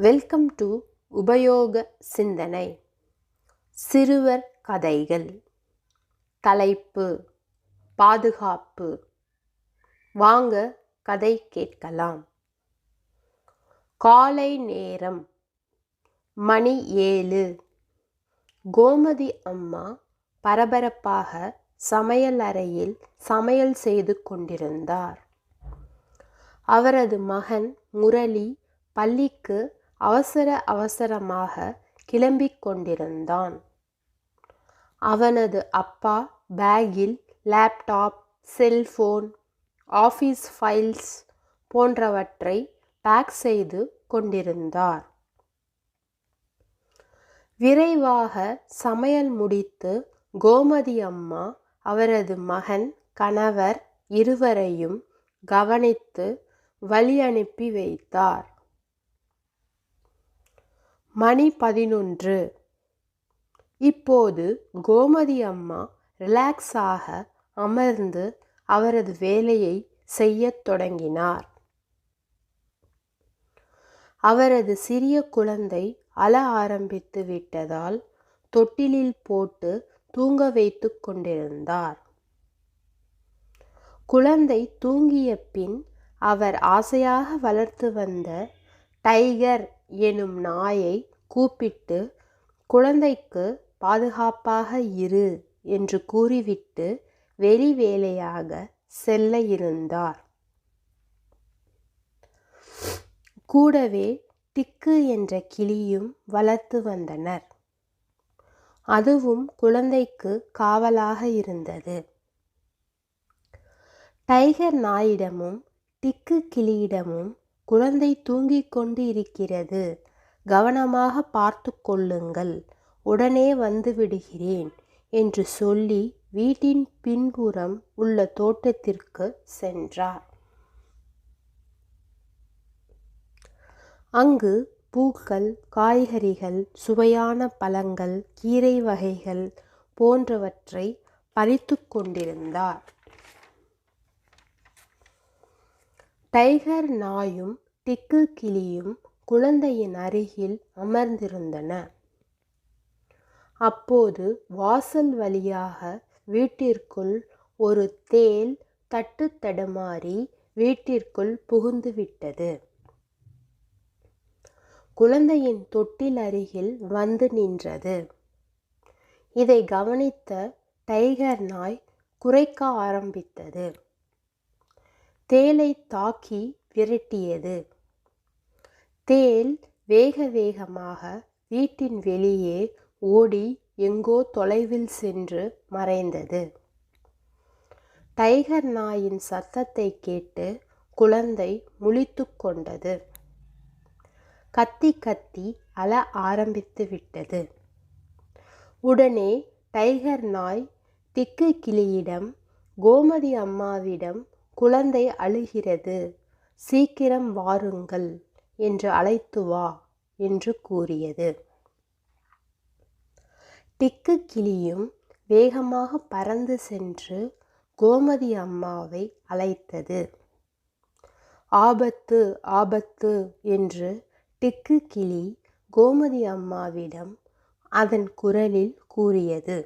Welcome to உபயோக சிந்தனை. சிறுவர் கதைகள். தலைப்பு பாதுகாப்பு. வாங்க கதை கேட்கலாம். காலை நேரம். மணி ஏழு. கோமதி அம்மா பரபரப்பாக சமையல் அறையில் சமையல் செய்து கொண்டிருந்தார். அவரது மகன் முரளி பள்ளிக்கு அவசர அவசரமாக கிளம்பிக் கொண்டிருந்தான். அவனது அப்பா பேக்கில் லேப்டாப் செல்போன் ஆஃபீஸ் ஃபைல்ஸ் போன்றவற்றை பேக் செய்து கொண்டிருந்தார். விரைவாக சமையல் முடித்து கோமதி அம்மா அவரது மகன் கணவர் இருவரையும் கவனித்து வழி அனுப்பி வைத்தார். மணி பதினொன்று. இப்போது கோமதி அம்மா ரிலாக்ஸாக அமர்ந்து அவரது வேலையை செய்யத் தொடங்கினார். அவரது சிறிய குழந்தை அழ ஆரம்பித்து விட்டதால் தொட்டிலில் போட்டு தூங்க வைத்து கொண்டிருந்தார். குழந்தை தூங்கிய பின் அவர் ஆசையாக வளர்த்து வந்த டைகர் எனும் நாயை கூப்பிட்டு குழந்தைக்கு பாதுகாப்பாக இரு என்று கூறிவிட்டு வெளி வேலையாக செல்ல இருந்தார். கூடவே டிக்கு என்ற கிளியும் வளர்த்து வந்தனர். அதுவும் குழந்தைக்கு காவலாக இருந்தது. டைகர் நாயிடமும் டிக்கு கிளியிடமும் குழந்தை தூங்கிக் கொண்டு இருக்கிறது கவனமாக பார்த்து கொள்ளுங்கள். உடனே வந்து விடுகிறேன் என்று சொல்லி வீட்டின் பின்புறம் உள்ள தோட்டத்திற்கு சென்றார். அங்கு பூக்கள் காய்கறிகள் சுவையான பழங்கள் கீரை வகைகள் போன்றவற்றை பறித்து கொண்டிருந்தார். டைகர் நாயும் திக்கு கிளியும் குழந்தையின் அருகில் அமர்ந்திருந்தன. அப்போது வாசல் வழியாக வீட்டிற்குள் ஒரு தேல் தட்டு தடுமாறி வீட்டிற்குள் புகுந்துவிட்டது குழந்தையின் தொட்டில் அருகில் வந்து நின்றது. இதை கவனித்த டைகர் நாய் குறைக்க ஆரம்பித்தது. தேலை தாக்கி விரட்டியது. தேல் வேக வேகமாக வீட்டின் வெளியே ஓடி எங்கோ தொலைவில் சென்று மறைந்தது. டைகர் நாயின் சத்தத்தை கேட்டு குழந்தை முழித்து கொண்டது. கத்தி கத்தி அழ ஆரம்பித்து விட்டது. உடனே டைகர் நாய் திக்கு கிளியிடம் கோமதி அம்மாவிடம் குழந்தை அழுகிறது சீக்கிரம் வாருங்கள். என்று அழைத்து வா என்று கூறியது. டிக்கு கிளியும் வேகமாக பறந்து சென்று கோமதி அம்மாவை அழைத்தது. ஆபத்து ஆபத்து என்று டிக்கு கிளி கோமதி அம்மாவிடம் அதன் குரலில் கூறியது.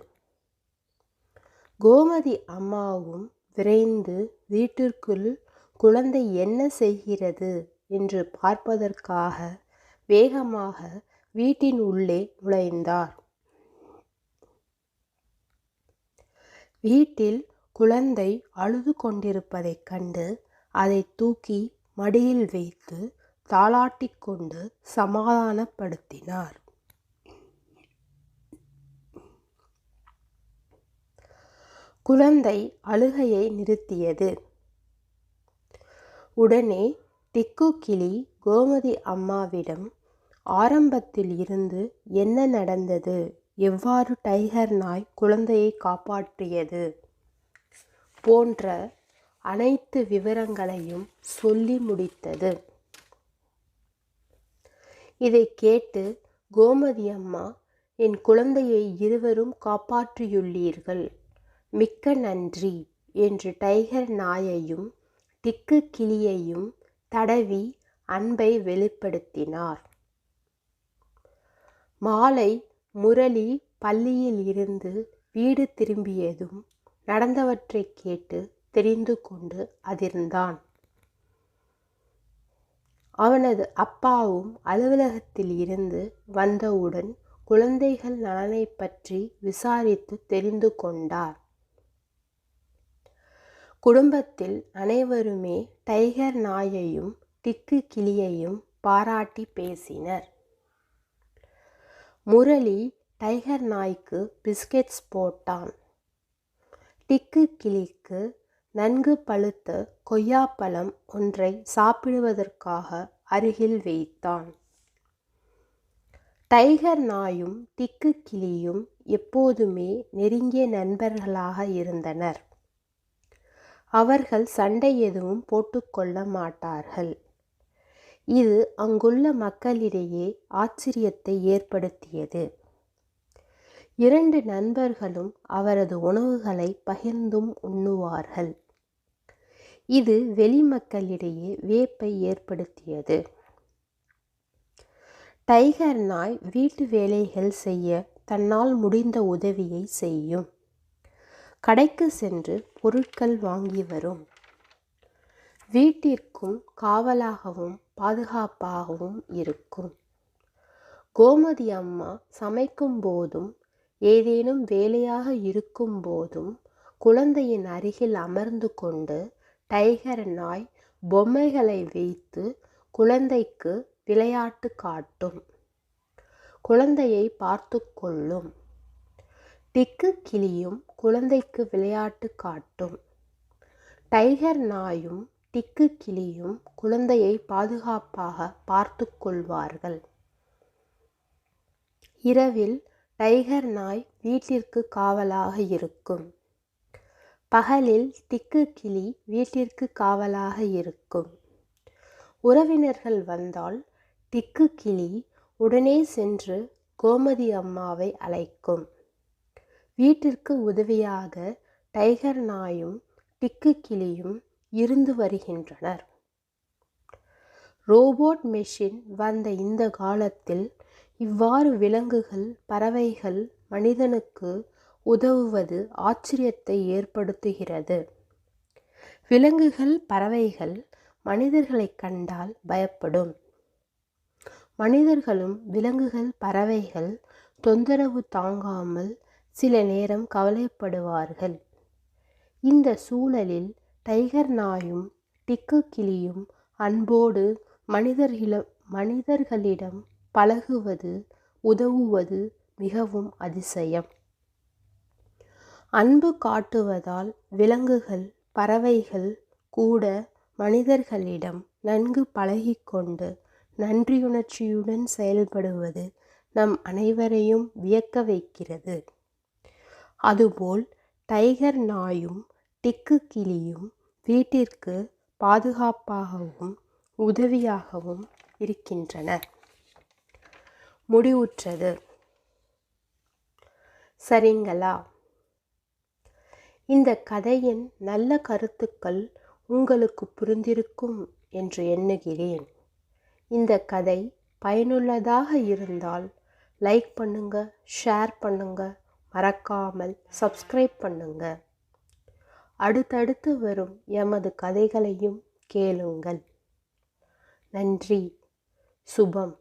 கோமதி அம்மாவும் விரைந்து வீட்டிற்குள் குழந்தை என்ன செய்கிறது? என்று பார்ப்பதற்காக வேகமாக வீட்டின் உள்ளே நுழைந்தார். வீட்டில் குழந்தை அழுது கொண்டிருப்பதைக் கண்டு அதை தூக்கி மடியில் வைத்து தாளாட்டிக் கொண்டு சமாதானப்படுத்தினார். குழந்தை அழுகையை நிறுத்தியது. உடனே திக்கு கிளி கோமதி அம்மாவிடம் ஆரம்பத்தில் இருந்து என்ன நடந்தது? எவ்வாறு டைகர் நாய் குழந்தையை காப்பாற்றியது? போன்ற அனைத்து விவரங்களையும் சொல்லி முடித்தது. இதை கேட்டு கோமதி அம்மா என் குழந்தையை இருவரும் காப்பாற்றியுள்ளீர்கள். மிக்க நன்றி என்று டைகர் நாயையும் திக்கு கிளியையும் தடவி அன்பை வெளிப்படுத்தினார். மாலை முரளி பள்ளியில் இருந்து வீடு திரும்பியதும் நடந்தவற்றைக் கேட்டு தெரிந்து கொண்டு அதிர்ந்தான். அவனது அப்பாவும் அலுவலகத்தில் இருந்து வந்தவுடன் குழந்தைகள் நலனை பற்றி விசாரித்து தெரிந்து கொண்டார். குடும்பத்தில் அனைவருமே டைகர் நாயையும் டிக்கு கிளியையும் பாராட்டி பேசினர். முரளி டைகர் நாய்க்கு பிஸ்கெட்ஸ் போட்டான். டிக்கு கிளிக்கு நன்கு பழுத்த கொய்யாப்பழம் ஒன்றை சாப்பிடுவதற்காக அருகில் வைத்தான். டைகர் நாயும் டிக்கு கிளியும் எப்போதுமே நெருங்கிய நண்பர்களாக இருந்தனர். அவர்கள் சண்டை எதுவும் போட்டுக்கொள்ள மாட்டார்கள். இது அங்குள்ள மக்களிடையே ஆச்சரியத்தை ஏற்படுத்தியது. இரண்டு நண்பர்களும் அவரது உணவுகளை பகிர்ந்தும் உண்ணுவார்கள். இது வெளி மக்களிடையே வியப்பை ஏற்படுத்தியது. டைகர் நாய் வீட்டு வேலைகள் செய்ய தன்னால் முடிந்த உதவியை செய்யும். கடைக்கு சென்று பொருட்கள் வாங்கி வரும். வீட்டிற்கும் காவலாகவும் பாதுகாப்பாகவும் இருக்கும். கோமதி அம்மா சமைக்கும் போதும் ஏதேனும் வேலையாக இருக்கும் போதும் குழந்தையின் அருகில் அமர்ந்து கொண்டு டைகர் நாய் பொம்மைகளை வைத்து குழந்தைக்கு விளையாட்டு காட்டும். குழந்தையை பார்த்து கொள்ளும். டிக்கு கிளியும் குழந்தைக்கு விளையாட்டு காட்டும். டைகர் நாயும் டிக்கு கிளியும் குழந்தையை பாதுகாப்பாக பார்த்து கொள்வார்கள். இரவில் டைகர் நாய் வீட்டிற்கு காவலாக இருக்கும். பகலில் திக்கு கிளி வீட்டிற்கு காவலாக இருக்கும். உறவினர்கள் வந்தால் திக்கு கிளி உடனே சென்று கோமதி அம்மாவை அழைக்கும். வீட்டிற்கு உதவியாக டைகர் நாயும் டிக்கு கிளியும் இருந்து வருகின்றனர். ரோபோட் மெஷின் வந்த இந்த காலத்தில் இவ்வாறு விலங்குகள் பறவைகள் மனிதனுக்கு உதவுவது ஆச்சரியத்தை ஏற்படுத்துகிறது. விலங்குகள் பறவைகள் மனிதர்களை கண்டால் பயப்படும். மனிதர்களும் விலங்குகள் பறவைகள் தொந்தரவு தாங்காமல் சில நேரம் கவலைப்படுவார்கள். இந்த சூழலில் டைகர் நாயும் டிக்கு கிளியும் அன்போடு மனிதர்களிடம் மனிதர்களிடம் பழகுவது உதவுவது மிகவும் அதிசயம். அன்பு காட்டுவதால் விலங்குகள் பறவைகள் கூட மனிதர்களிடம் நன்கு பழகிக்கொண்டு நன்றியுணர்ச்சியுடன் செயல்படுவது நம் அனைவரையும் வியக்க வைக்கிறது. அதுபோல் டைகர் நாயும் டிக்கு கிளியும் வீட்டிற்கு பாதுகாப்பாகவும் உதவியாகவும் இருக்கின்றன. முடிவுற்றது. சரிங்களா? இந்த கதையின் நல்ல கருத்துக்கள் உங்களுக்கு புரிந்திருக்கும் என்று எண்ணுகிறேன். இந்த கதை பயனுள்ளதாக இருந்தால் லைக் பண்ணுங்க ஷேர் பண்ணுங்கள் மறக்காமல் சப்ஸ்கிரைப் பண்ணுங்க. அடுத்தடுத்து வரும் எமது கதைகளையும் கேளுங்கள். நன்றி. சுபம்.